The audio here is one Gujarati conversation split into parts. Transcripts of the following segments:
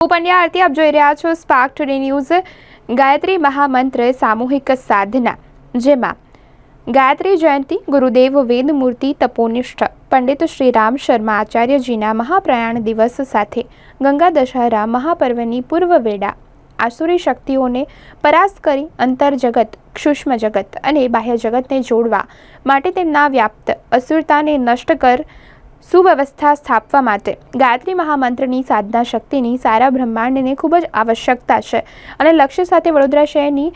હું પંડ્યા આરતી, આપ જોઈ રહ્યા છો Spark Today News Gayatri Mahamantra સામૂહિક સાધના, જેમાં ગાયત્રી જયંતિ, ગુરુદેવ વેદમૂર્તિ, તપોનિષ્ઠ, પંડિત શ્રી રામ શર્મા આચાર્યજીના મહાપ્રયાણ દિવસ સાથે ગંગા દશહરા મહાપર્વની પૂર્વ વેડા આસુરી શક્તિઓને પરાસ્ત કરી અંતરજગત સૂક્ષ્મ જગત અને બાહ્ય જગતને જોડવા માટે તેમના વ્યાપ્ત અસુરતાને નષ્ટ કર સુવ્યવસ્થા સ્થાપવા માટે. ગાયત્રી મહામંત્રની સાધના શક્તિની સારા બ્રહ્માંડને ખૂબ જ આવશ્યકતા છે અને લક્ષ્ય સાથે વડોદરા શહેરની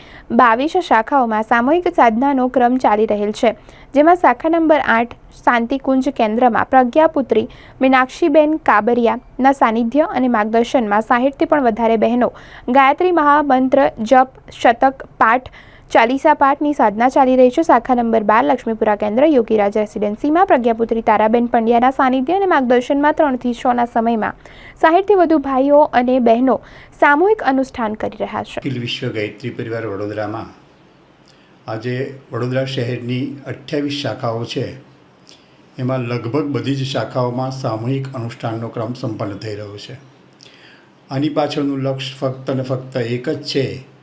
બાવીસ શાખાઓમાં સામૂહિક સાધનાનો ક્રમ ચાલી રહેલ છે, જેમાં શાખા નંબર આઠ શાંતિકુંજ કેન્દ્રમાં પ્રજ્ઞાપુત્રી, મીનાક્ષીબેન કાબરિયાના સાનિધ્ય અને માર્ગદર્શનમાં સાહીઠથી પણ વધારે બહેનો, ગાયત્રી મહામંત્ર જપ, શતક, પાઠ ચાલીસા પાઠની સાધના ચાલી રહી છે. શાખા નંબર બાર, લક્ષ્મીપુરા કેન્દ્ર યોગીરાજ રેસિડેન્સીમાં પ્રજ્ઞાપુત્રી તારાબેન પંડ્યાના સાનિધ્ય અને માર્ગદર્શનમાં ત્રણથી છના સમયમાં સાહીઠથી વધુ ભાઈઓ અને બહેનો સામૂહિક અનુષ્ઠાન કરી રહ્યા છે. વિશ્વ ગાયત્રી પરિવાર વડોદરામાં આજે વડોદરા શહેરની અઠ્યાવીસ શાખાઓ છે. એમાં લગભગ બધી જ શાખાઓમાં સામૂહિક અનુષ્ઠાનનો ક્રમ સંપન્ન થઈ રહ્યો છે. આની પાછળનું લક્ષ્ય ફક્ત ને ફક્ત એક જ છે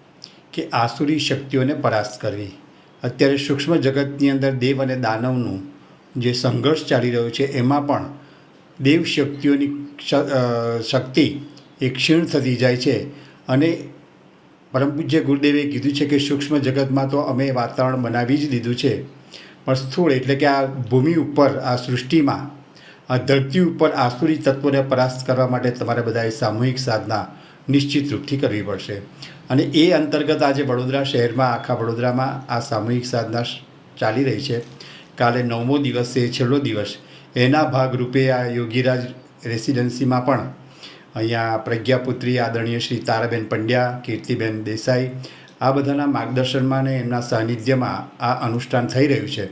કે આસુરી શક્તિઓને પરાસ્ત કરવી. અત્યારે સૂક્ષ્મ જગતની અંદર દેવ અને દાનવનું જે સંઘર્ષ ચાલી રહ્યો છે, એમાં પણ દેવ શક્તિઓની શક્તિ એ ક્ષીણ થતી જાય છે. અને પરમ પૂજ્ય ગુરુદેવે કીધું છે કે સૂક્ષ્મ જગતમાં તો અમે વાતાવરણ બનાવી જ દીધું છે. પણ સ્થૂળ એટલે કે આ ભૂમિ ઉપર, આ સૃષ્ટિમાં, આ ધરતી ઉપર આસુરી તત્વોને પરાસ્ત કરવા માટે તમારે બધાએ સામૂહિક સાધના નિશ્ચિત રૂપથી કરવી પડશે. અને એ અંતર્ગત આજે વડોદરા શહેરમાં, આખા વડોદરામાં આ સામૂહિક સાધના ચાલી રહી છે. કાલે નવમો દિવસ છે છેલ્લો દિવસ. એના ભાગરૂપે આ યોગીરાજ રેસિડેન્સીમાં પણ અહીંયા પ્રજ્ઞાપુત્રી આદરણીય શ્રી તારાબેન પંડ્યા, કીર્તિબેન દેસાઈ, આ બધાના માર્ગદર્શનમાં અને એમના સાનિધ્યમાં આ અનુષ્ઠાન થઈ રહ્યું છે.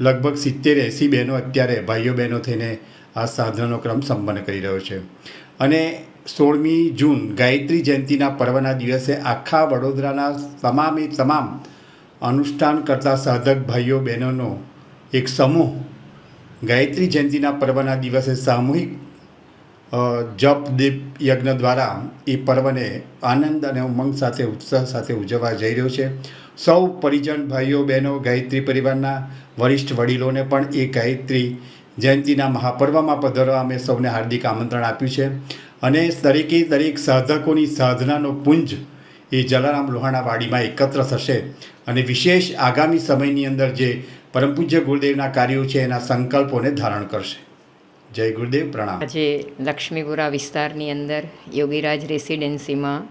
લગભગ સિત્તેર એંસી બહેનો અત્યારે, ભાઈઓ બહેનો થઈને આ સાધનાનો ક્રમ સંપન્ન કરી રહ્યો છે. અને સોળમી જૂન ગાયત્રી જયંતિના પર્વના દિવસે આખા વડોદરાના તમામે તમામ અનુષ્ઠાન કરતા સાધક ભાઈઓ બહેનોનો એક સમૂહ ગાયત્રી જયંતિના પર્વના દિવસે સામૂહિક જપ, દીપ, યજ્ઞ દ્વારા એ પર્વને આનંદ અને ઉમંગ સાથે, ઉત્સાહ સાથે ઉજવવા જઈ રહ્યો છે. સૌ પરિજન ભાઈઓ, બહેનો, ગાયત્રી પરિવારના વરિષ્ઠ વડીલોને પણ એ ગાયત્રી જયંતિના મહાપર્વમાં પધારવા અમે સૌને હાર્દિક આમંત્રણ આપ્યું છે. અને દરેકે, દરેક સાધકોની સાધનાનો પુંજ એ જલારામ લોહાણા વાડીમાં એકત્ર થશે. અને વિશેષ આગામી સમયની અંદર જે પરમ પૂજ્ય ગુરુદેવના કાર્યો છે એના સંકલ્પોને ધારણ કરશે. જય ગુરુદેવ, પ્રણામ. આજે લક્ષ્મીપુરા વિસ્તારની અંદર યોગીરાજ રેસિડેન્સીમાં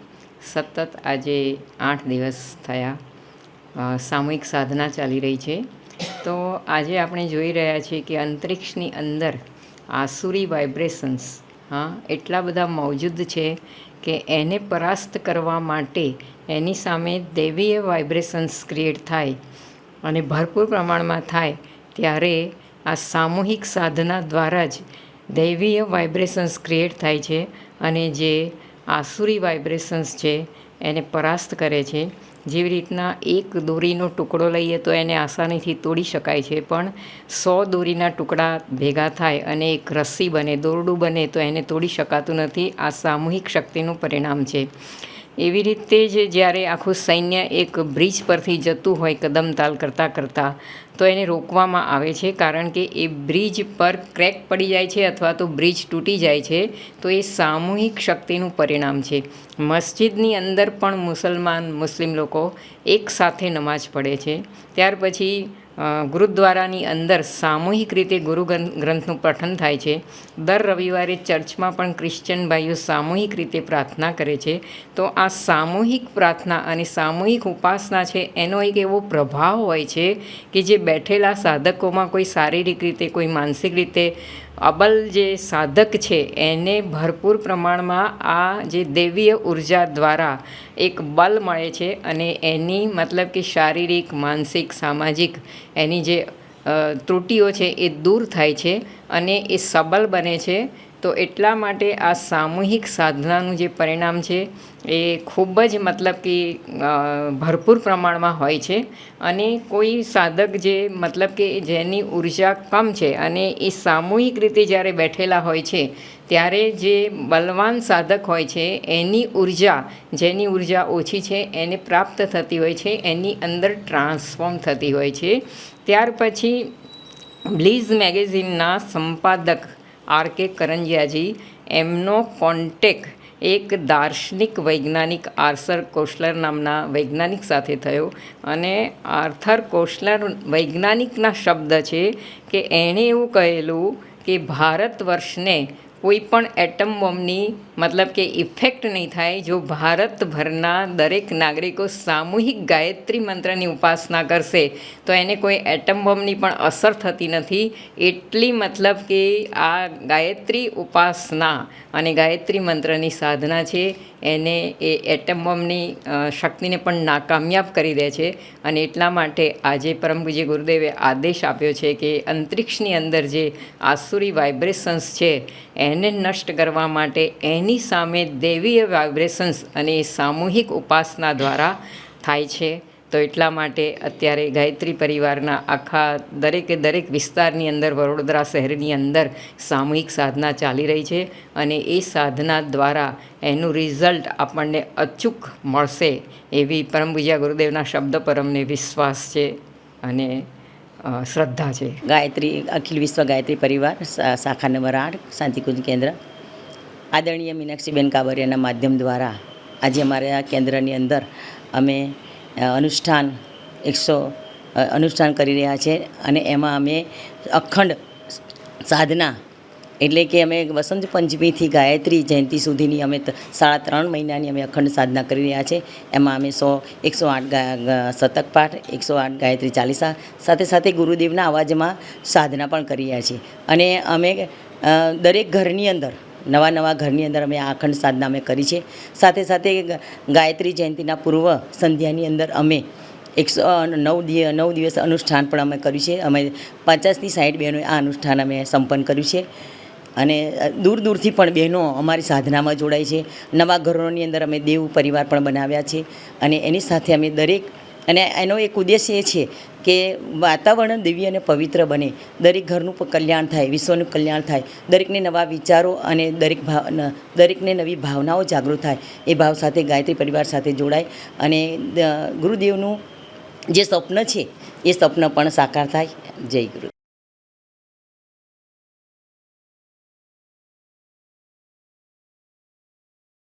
સતત આજે આઠ દિવસ થયા. સામૂહિક સાધના ચાલી રહી છે. તો આજે આપણે જોઈ રહ્યા છીએ કે અંતરિક્ષની અંદર આસુરી વાઇબ્રેશન્સ હા, એટલા બધા મોજૂદ છે કે એને પરાસ્ત કરવા માટે એની સામે દૈવીય વાઇબ્રેશન્સ ક્રિએટ થાય અને ભરપૂર પ્રમાણમાં થાય ત્યારે આ સામૂહિક સાધના દ્વારા જ દૈવીય વાઇબ્રેશન્સ ક્રિએટ થાય છે અને જે આસુરી વાઇબ્રેશન્સ છે એને પરાસ્ત કરે છે. જેવી રીતના એક દોરીનો ટુકડો લઈએ તો એને આસાનીથી તોડી શકાય છે. પણ સો દોરીના ટુકડા ભેગા થાય અને એક રસ્સી બને, દોરડું બને તો એને તોડી શકાતું નથી. આ સામૂહિક શક્તિનું પરિણામ છે. એવી રીતે જ જ્યારે આખું સૈન્ય એક બ્રિજ પરથી જતું હોય કદમતાલ કરતાં કરતાં, તો એને રોકવામાં આવે છે. કારણ કે એ બ્રિજ પર ક્રેક પડી જાય છે અથવા તો બ્રિજ તૂટી જાય છે, તો એ સામૂહિક શક્તિનું પરિણામ છે. મસ્જિદની અંદર પણ મુસલમાન, મુસ્લિમ લોકો એક સાથે નમાજ પડે છે. ત્યાર પછી ગુરુદ્વારાની અંદર સામૂહિક રીતે ગુરુ, ગ્રંથનું પઠન થાય છે. દર રવિવારે ચર્ચમાં પણ ક્રિશ્ચન ભાઈઓ સામૂહિક રીતે પ્રાર્થના કરે છે. તો આ સામૂહિક પ્રાર્થના અને સામૂહિક ઉપાસના છે, એનો એક એવો પ્રભાવ હોય છે કે જે બેઠેલા સાધકોમાં કોઈ શારીરિક રીતે, કોઈ માનસિક રીતે અબલ જે સાધક છે, એને ભરપૂર પ્રમાણમાં આ જે દૈવીય ઊર્જા દ્વારા એક બલ મળે છે અને એની મતલબ કે શારીરિક, માનસિક, સામાજિક એની જે ત્રુટિઓ છે એ દૂર થાય છે અને એ સબલ બને છે તો એટલા માટે આ સામૂહિક સાધનાનું જે પરિણામ છે, એ ખૂબ જ મતલબ કે ભરપૂર પ્રમાણમાં હોય છે. અને કોઈ સાધક જે મતલબ કે જેની ઊર્જા કમ છે અને એ સામૂહિક રીતે જ્યારે બેઠેલા હોય છે, ત્યારે જે બલવાન સાધક હોય છે, એની ઊર્જા, જેની ઊર્જા ઓછી છે, એને પ્રાપ્ત થતી હોય છે, એની અંદર ટ્રાન્સફોર્મ થતી હોય છે. ત્યાર પછી બ્લીઝ મેગેઝિનના સંપાદક આર કે કરંજિયાજી, એમનો કોન્ટેક એક દાર્શનિક વૈજ્ઞાનિક આર્સર કોશલર નામના વૈજ્ઞાનિક સાથે થયો અને આર્થર કોશલર વૈજ્ઞાનિકના શબ્દ છે કે એણે એવું કહેલું કે ભારત વર્ષને કોઈ પણ એટમ બોમ્બની મતલબ કે ઇફેક્ટ નહીં થાય, જો ભારતભરના દરેક નાગરિકો સામૂહિક ગાયત્રી મંત્રની ઉપાસના કરશે, તો એને કોઈ એટમ બોમ્બની પણ અસર થતી નથી. એટલી મતલબ કે આ ગાયત્રી ઉપાસના અને ગાયત્રી મંત્રની સાધના છે, એને એ એટમ બોમ્બની શક્તિને પણ નાકામયાબ કરી દે છે. અને એટલા માટે આજે પરમ પૂજ્ય ગુરુદેવે આદેશ આપ્યો છે કે અંતરિક્ષની અંદર જે આસુરી વાઇબ્રેશન્સ છે, એને નષ્ટ કરવા માટે એની સામે દૈવીય વાઇબ્રેશન્સ અને સામૂહિક ઉપાસના દ્વારા થાય છે. તો એટલા માટે અત્યારે ગાયત્રી પરિવારના આખા દરેકે દરેક વિસ્તારની અંદર, વડોદરા શહેરની અંદર સામૂહિક સાધના ચાલી રહી છે અને એ સાધના દ્વારા એનું રિઝલ્ટ આપણને અચૂક મળશે એવી પરમ પૂજ્ય ગુરુદેવના શબ્દ પર અમને વિશ્વાસ છે અને શ્રદ્ધા છે. ગાયત્રી, અખિલ વિશ્વ ગાયત્રી પરિવાર શાખા નંબર આઠ, શાંતિકુંજ કેન્દ્ર. આદરણીય મીનાક્ષીબેન કાબરિયાના માધ્યમ દ્વારા આજે અમારા આ કેન્દ્રની અંદર અમે અનુષ્ઠાન એકસો અનુષ્ઠાન કરી રહ્યા છે અને એમાં અમે અખંડ સાધના એટલે કે અમે વસંત પંચમીથી ગાયત્રી જયંતિ સુધીની અમે સાડા ત્રણ મહિનાની અમે અખંડ સાધના કરી રહ્યા છે. એમાં અમે સો, એકસો આઠ શતક પાઠ, એકસો આઠ ગાયત્રી ચાલીસા, સાથે સાથે ગુરુદેવના અવાજમાં સાધના પણ કરી રહ્યા છીએ. અને અમે દરેક ઘરની અંદર, નવા નવા ઘરની અંદર અમે આ અખંડ સાધના અમે કરી છે. સાથે સાથે ગાયત્રી જયંતિના પૂર્વ સંધ્યાની અંદર અમે એકસો નવ નવ દિવસ અનુષ્ઠાન પણ અમે કર્યું છે. અમે પચાસથી સાઠ બહેનોએ આ અનુષ્ઠાન અમે સંપન્ન કર્યું છે. અને દૂર દૂરથી પણ બહેનો અમારી સાધનામાં જોડાય છે. નવા ઘરોની અંદર અમે દેવ પરિવાર પણ બનાવ્યા છે અને એની સાથે અમે દરેક, અને એનો એક ઉદ્દેશ્ય એ છે કે વાતાવરણ દિવ્ય અને પવિત્ર બને. દરેક ઘરનું કલ્યાણ થાય, વિશ્વનું કલ્યાણ થાય. દરેકને નવા વિચારો અને દરેક ભાવ દરેકને નવી ભાવનાઓ જાગૃત થાય. એ ભાવ સાથે ગાયત્રી પરિવાર સાથે જોડાય અને ગુરુદેવનું જે સ્વપ્ન છે એ સ્વપ્ન પણ સાકાર થાય. જય ગુરુ.